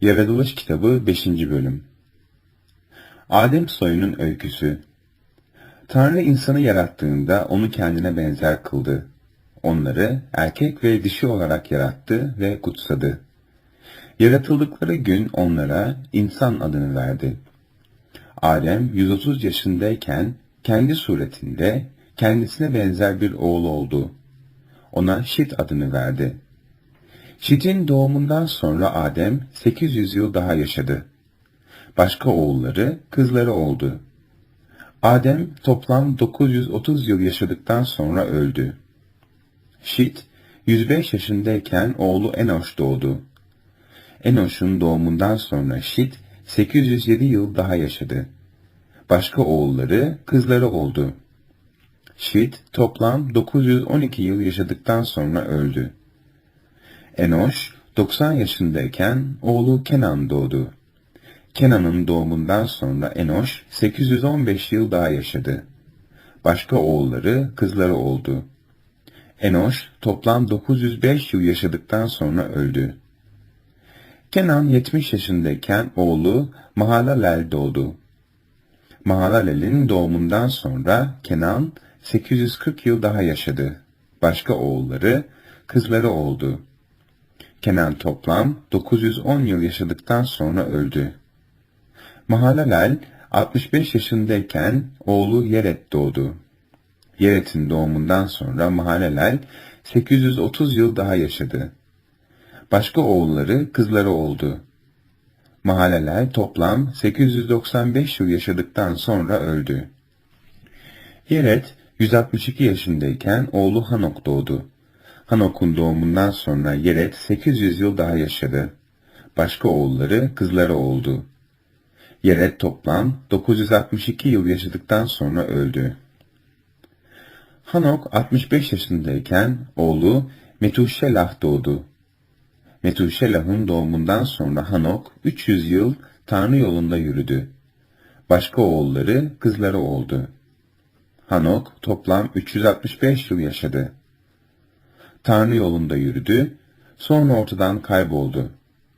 Yaratılış Kitabı 5. Bölüm Adem soyunun öyküsü Tanrı insanı yarattığında onu kendine benzer kıldı. Onları erkek ve dişi olarak yarattı ve kutsadı. Yaratıldıkları gün onlara insan adını verdi. Adem 130 yaşındayken kendi suretinde kendisine benzer bir oğul oldu. Ona Şit adını verdi. Şit'in doğumundan sonra Adem 800 yıl daha yaşadı. Başka oğulları, kızları oldu. Adem toplam 930 yıl yaşadıktan sonra öldü. Şit 105 yaşındayken oğlu Enoş doğdu. Enoş'un doğumundan sonra Şit 807 yıl daha yaşadı. Başka oğulları, kızları oldu. Şit toplam 912 yıl yaşadıktan sonra öldü. Enoş 90 yaşındayken oğlu Kenan doğdu. Kenan'ın doğumundan sonra Enoş 815 yıl daha yaşadı. Başka oğulları, kızları oldu. Enoş toplam 905 yıl yaşadıktan sonra öldü. Kenan 70 yaşındayken oğlu Mahalalel doğdu. Mahalalel'in doğumundan sonra Kenan 840 yıl daha yaşadı. Başka oğulları, kızları oldu. Kenan toplam 910 yıl yaşadıktan sonra öldü. Mahalalel 65 yaşındayken oğlu Yeret doğdu. Yeret'in doğumundan sonra Mahalalel 830 yıl daha yaşadı. Başka oğulları, kızları oldu. Mahalalel toplam 895 yıl yaşadıktan sonra öldü. Yeret 162 yaşındayken oğlu Hanok doğdu. Hanok'un doğumundan sonra Yeret 800 yıl daha yaşadı. Başka oğulları, kızları oldu. Yeret toplam 962 yıl yaşadıktan sonra öldü. Hanok 65 yaşındayken oğlu Metuşelah doğdu. Metuşelah'ın doğumundan sonra Hanok 300 yıl Tanrı yolunda yürüdü. Başka oğulları, kızları oldu. Hanok toplam 365 yıl yaşadı. Tanrı yolunda yürüdü, sonra ortadan kayboldu.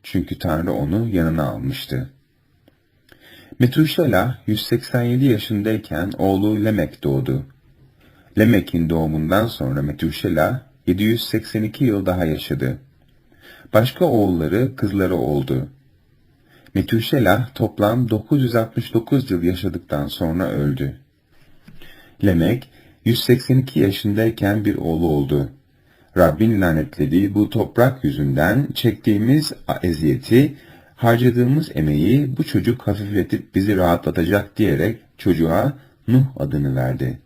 Çünkü Tanrı onu yanına almıştı. Metuşela 187 yaşındayken oğlu Lemek doğdu. Lemek'in doğumundan sonra Metuşela 782 yıl daha yaşadı. Başka oğulları, kızları oldu. Metuşela toplam 969 yıl yaşadıktan sonra öldü. Lemek 182 yaşındayken bir oğlu oldu. Rabbin lanetlediği bu toprak yüzünden çektiğimiz eziyeti, harcadığımız emeği bu çocuk hafifletip bizi rahatlatacak diyerek çocuğa Nuh adını verdi.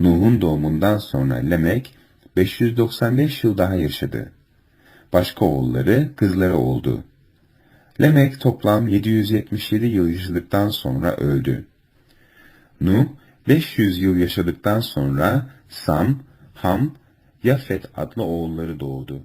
Nuh'un doğumundan sonra Lemek 595 yıl daha yaşadı. Başka oğulları, kızları oldu. Lemek toplam 777 yıl yaşadıktan sonra öldü. Nuh 500 yıl yaşadıktan sonra Sam, Ham, Yafet adlı oğulları doğdu.